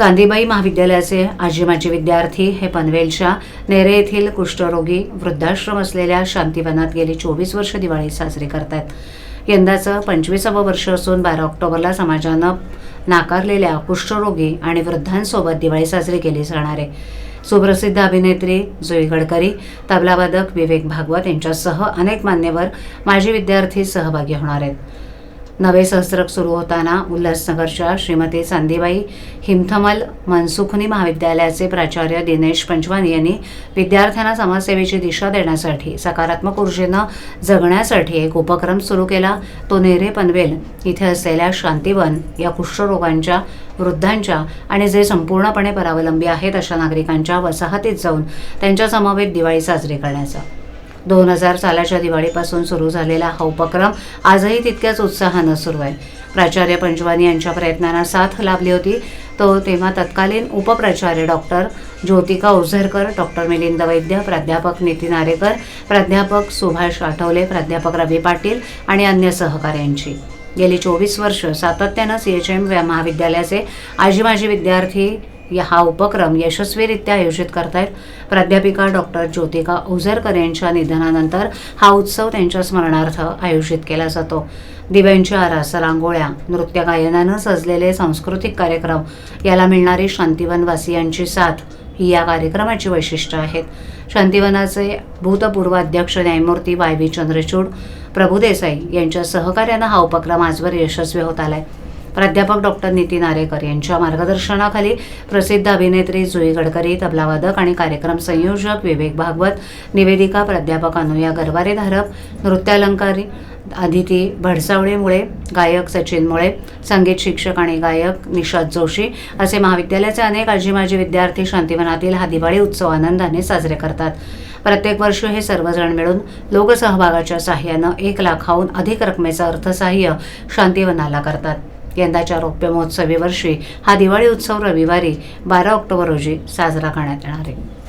चांदीबाई महाविद्यालयाचे आजी माजी विद्यार्थी हे पनवेलच्या नेरे येथील कुष्ठरोगी वृद्धाश्रम असलेल्या शांतीवनात गेली चोवीस वर्ष दिवाळी साजरी करतात यंदाचं पंचवीसावं वर्ष असून बारा ऑक्टोबरला समाजानं नाकारलेल्या कुष्ठरोगी आणि वृद्धांसोबत दिवाळी साजरी केली जाणार आहे. सुप्रसिद्ध अभिनेत्री जुई गडकरी तबलावादक विवेक भागवत यांच्यासह अनेक मान्यवर माजी विद्यार्थी सहभागी होणार आहेत. नवे सहस्रक सुरू होताना उल्हासनगरच्या श्रीमती संधीबाई हिमथमल मनसुखनी महाविद्यालयाचे प्राचार्य दिनेश पंचवानी यांनी विद्यार्थ्यांना समाजसेवेची दिशा देण्यासाठी सकारात्मक ऊर्जेनं जगण्यासाठी एक उपक्रम सुरू केला. तो नेरे पनवेल इथे असलेल्या शांतीवन या कुष्ठरोगांच्या वृद्धांच्या आणि जे संपूर्णपणे परावलंबी आहेत अशा नागरिकांच्या वसाहतीत जाऊन त्यांच्या समवेत दिवाळी साजरी करण्याचा दोन हजार सालाच्या दिवाळीपासून सुरू झालेला हा उपक्रम आजही तितक्याच उत्साहानं सुरू आहे. प्राचार्य पंचवानी यांच्या प्रयत्नांना साथ लाभली होती. तो तेव्हा तत्कालीन उपप्राचार्य डॉक्टर ज्योतिका ओझरकर डॉक्टर मिलिंद वैद्य प्राध्यापक नितीन आरेकर प्राध्यापक सुभाष आठवले प्राध्यापक रवी पाटील आणि अन्य सहकाऱ्यांची. गेली चोवीस वर्ष सातत्यानं सी एच एम महाविद्यालयाचे आजी माजी विद्यार्थी या हा उपक्रम यशस्वीरित्या आयोजित करतायत. प्राध्यापिका डॉक्टर ज्योतिका ओझरकर यांच्या निधनानंतर हा उत्सव त्यांच्या स्मरणार्थ आयोजित केला जातो. दिव्यांच्या आरास रांगोळ्या नृत्य गायनानं सजलेले सांस्कृतिक कार्यक्रम याला मिळणारी शांतिवनवासियांची साथ ही या कार्यक्रमाची वैशिष्ट्य आहेत. शांतिवनाचे भूतपूर्व अध्यक्ष न्यायमूर्ती वाय व्ही चंद्रचूड प्रभुदेसाई यांच्या सहकार्यानं हा उपक्रम आजवर यशस्वी होत आलाय. प्राध्यापक डॉक्टर नितीन आरेकर यांच्या मार्गदर्शनाखाली प्रसिद्ध अभिनेत्री जुई गडकरी तबलावादक आणि कार्यक्रम संयोजक विवेक भागवत निवेदिका प्राध्यापक अनुया गरवारे धारप नृत्यालंकारी आदिती भडसावळेमुळे गायक सचिन मुळे संगीत शिक्षक आणि गायक निशाद जोशी असे महाविद्यालयाचे अनेक आजी माजी विद्यार्थी शांतिवनातील हा दिवाळी उत्सव आनंदाने साजरे करतात. प्रत्येक वर्षी हे सर्वजण मिळून लोकसहभागाच्या साह्यानं एक लाखाहून अधिक रकमेचं अर्थसहाय्य शांतिवनाला करतात. यंदाच्या रौप्य महोत्सवी वर्षी हा दिवाळी उत्सव रविवारी बारा ऑक्टोबर रोजी साजरा करण्यात येणार आहे.